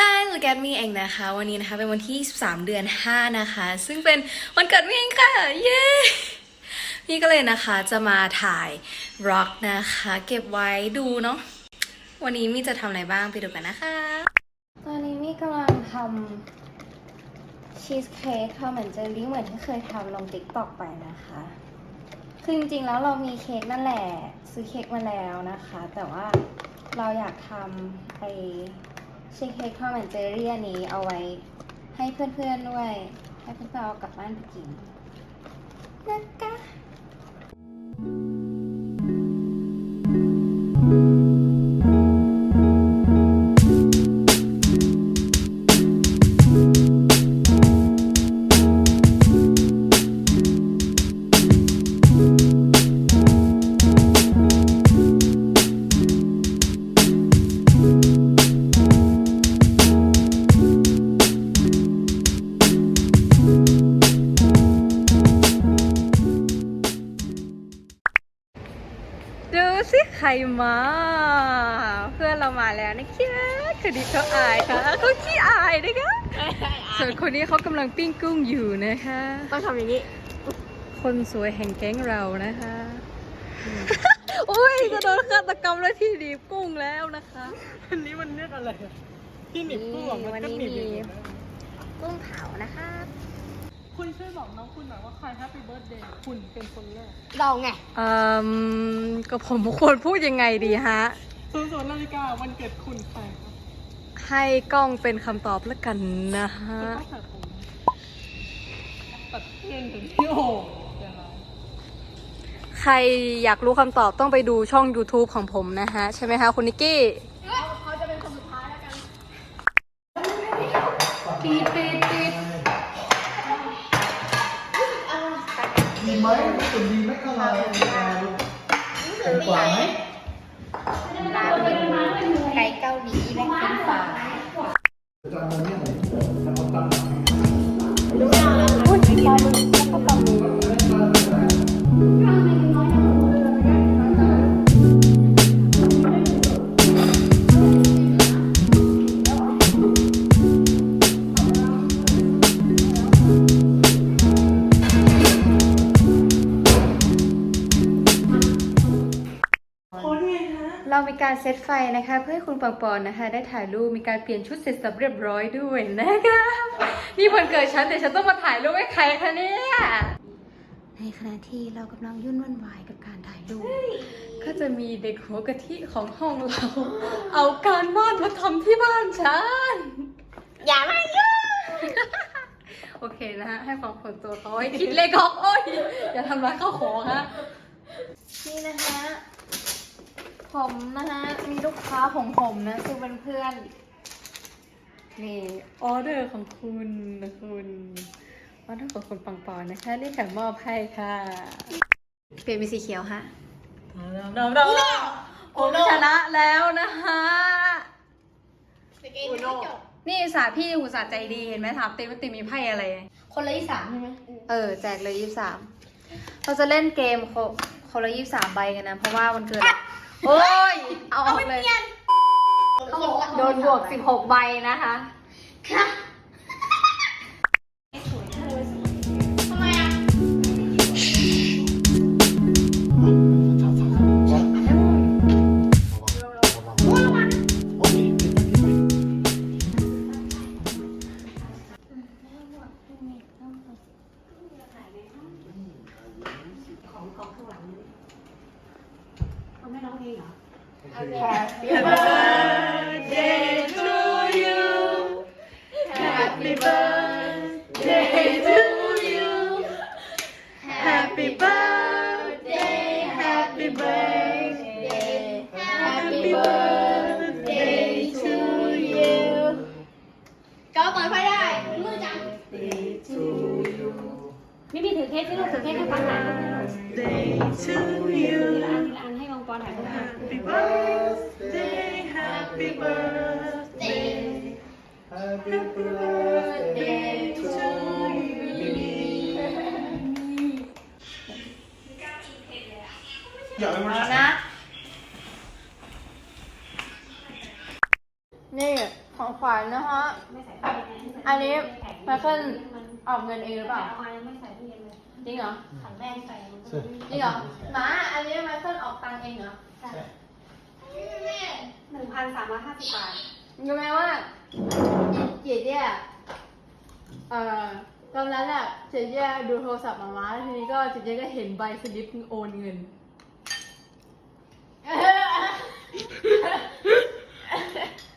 Hi look at me เองนะคะ วันนี้นะคะเป็นวันที่23เดือน 5 นะคะ ซึ่งเป็นวันเกิดมี่เองค่ะ เย้พี่ก็เลยนะคะจะมาถ่ายร็อกนะคะ เก็บไว้ดูเนาะวันนี้มี่จะทำอะไรบ้างไปดูกันนะคะ ตอนนี้มี่กำลังทำชีสเค้กทำเหมือนเจลลี่เหมือนที่เคยทำลงติ๊กตอกไปนะคะ คือจริงๆแล้วเรามีเค้กนั่นแหละ ซื้อเค้กมาแล้วนะคะ แต่ว่าเราอยากทำไอ ชิคเค้กทอมแอนเจอรี่อันนี้เอาไว้ให้เพื่อนๆด้วย ให้เพื่อนๆเอากลับบ้านไปกินนะคะ สิใครมา เพื่อนเรามาแล้วนะคะคนนี้เขาอายค่ะเขาขี้อายนะคะส่วนคนนี้เขากำลังปิ้งกุ้งอยู่นะคะ ต้องทำอย่างนี้ คนสวยแห่งแก๊งเรานะคะอุ้ยจะโดนฆาตกรรมแล้วที่หนีบกุ้งแล้วนะคะอันนี้มันเรียกอะไรอะที่หนีบกุ้งอะมันก็หนีบอยู่นะกุ้งเผานะคะ คุณช่วยบอกน้องคุณหน่อยว่าใครแฮปปี้เบิร์ดเดย์คุณเป็นคนแรกเราไงอืมก็ผมควรพูดยังไงดีฮะ ศูนย์ศูนย์นาฬิกาวันเกิดคุณใครครับให้กล้องเป็นคำตอบแล้วกันนะฮะ คุณต้องตัดผมตัดเพื่อนถึงที่โอ่งอย่าร้ายใครอยากรู้คำตอบต้องไปดูช่อง YouTube ของผมนะฮะ ใช่ไหมคะคุณนิกกี้ เขาจะเป็นคนสุดท้ายแล้วกัน ปีดปีดปีดดี การเซตไฟนะคะ เพื่อให้คุณปองปอนนะคะ ได้ถ่ายรูปมีการเปลี่ยนชุดเสร็จสับเรียบร้อยด้วยนะคะนี่วันเกิดฉันแต่ฉันต้องมาถ่ายรูปให้ใครคะเนี่ยในขณะที่เรากำลังยุ่นวุ่นวายกับการถ่ายรูปก็จะมีเด็กหัวกะทิของห้องเรา เอาการบ้านมาทำที่บ้านฉันอย่ามายุ่งโอเคนะฮะให้ความผลตัวเขาให้คิดเลขออกโอ้ยอย่าทำร้ายข้าวของฮะนี่นะคะ ผมนะคะมีลูกค้าของผมนะ คือเป็นเพื่อน นี่ออเดอร์ของคุณนะคุณออเดอร์ของคุณปังปอนนะคะรีบแถมมอบให้ค่ะ เปลี่ยนเป็นสีเขียวฮะดาวดาวผมชนะแล้วนะคะเกมไม่จบนี่อุตสาห์พี่อุตสาห์ใจดีเห็นไหมถามติมว่าติมมีไพ่อะไร คนละที่สามใช่ไหมเออแจกเลยยี่สามเราจะเล่นเกมคนคนละยี่สามใบกันนะ เพราะว่าวันเกิดเรา โอ้ย เอาออกเลยเขาบอกว่าโดนบวกสิบหกใบนะคะ ค่ะ Happy birthday to you Happy birthday to you Happy birthday Happy birthday Happy birthday to you ก็เปิดไฟได้มือจัง to you ไม่มีถือเค้กที่ลูกถือเค้กให้ปังหน่อย Day to you อันให้มังกรถ่ายรูปให้ Happy birthday Happy birthday Happy birthday to you อย่าไปมานะ นี่ของของขวัญนะคะไม่ใส่ตู้เย็นอันนี้มาขึ้นออกเงินเองหรือเปล่าเอาไม่ใส่ตู้เย็นเลยจริงเหรอ ขันแม่ใส่ใช่ จริงเหรอหมาอันนี้มาขึ้นออกตังค์เองเหรอหนึ่งพันสามร้อยห้าสิบบาทรู้ไหมว่าเจ๊เจ๊เอ่อตอนนั้นอะเจ๊เจ๊ดูโทรศัพท์มาม้าแล้วทีนี้ก็เจ๊เจ๊ก็เห็นใบสลิปโอนเงิน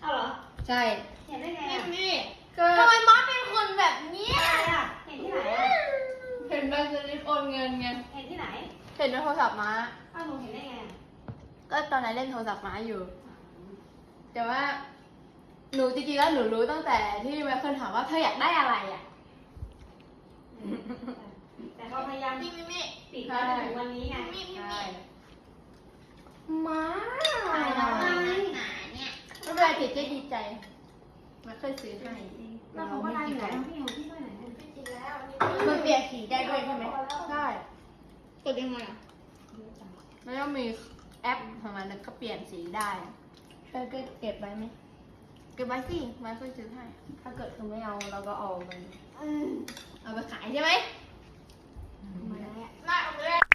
เอาเหรอ ใช่ ม้า อ้าวหนูเห็นได้ไงอะก็ตอนนั้นเล่นโทรศัพท์ม้าอยู่ แต่ว่า หนูจริงๆแล้วหนูรู้ตั้งแต่ที่แม่เคิลถามว่าเธออยากได้อะไรอะแต่เขาพยายามนี่นี่นี่ปิดไว้จนถึงวันนี้ไงนี่นี่ใช่ม้าตายแล้วหนาเนี่ยไม่เป็นไรเจ๊เจ๊ดีใจแม่เคิลซื้อให้แล้วเขาก็ได้อยู่ไหนอะพี่ของพี่ด้วยไหนอะจริงแล้วนี่มันเปลี่ยนสีได้ด้วยใช่ไหม ใช่กดยังไงอะ แล้วมีแอปของมันก็เปลี่ยนสีได้ เธอเก็บไว้ไหม เก็บไว้สิไว้ค่อยซื้อให้ ถ้าเกิดเธอไม่เอาเราก็เอาไปเอาไปขายใช่ไหมไม่เอาไปเลย